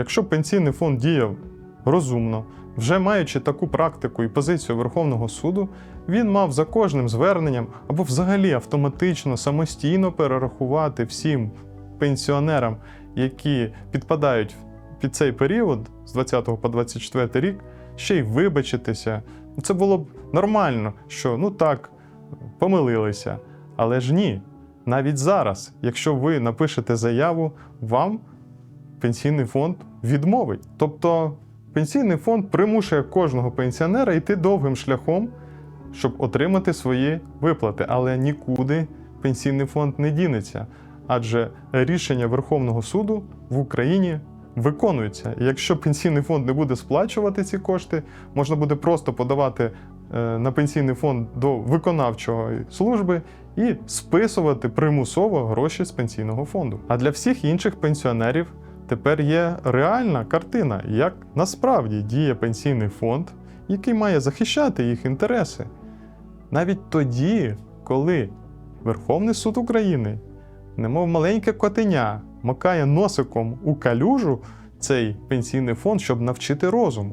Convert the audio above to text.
Якщо пенсійний фонд діяв розумно, вже маючи таку практику і позицію Верховного суду, він мав за кожним зверненням або взагалі автоматично самостійно перерахувати всім пенсіонерам, які підпадають під цей період з 20 по 24 рік, ще й вибачитися. Це було б нормально, що ну так, помилилися. Але ж ні. Навіть зараз, якщо ви напишете заяву, вам пенсійний фонд відмовить. Тобто пенсійний фонд примушує кожного пенсіонера йти довгим шляхом, щоб отримати свої виплати. Але нікуди пенсійний фонд не дінеться. Адже рішення Верховного суду в Україні виконується. Якщо пенсійний фонд не буде сплачувати ці кошти, можна буде просто подавати е, на пенсійний фонд до виконавчої служби і списувати примусово гроші з пенсійного фонду. А для всіх інших пенсіонерів тепер є реальна картина, як насправді діє пенсійний фонд, який має захищати їх інтереси. Навіть тоді, коли Верховний суд України, немов маленьке котеня, макає носиком у калюжу цей пенсійний фонд, щоб навчити розуму.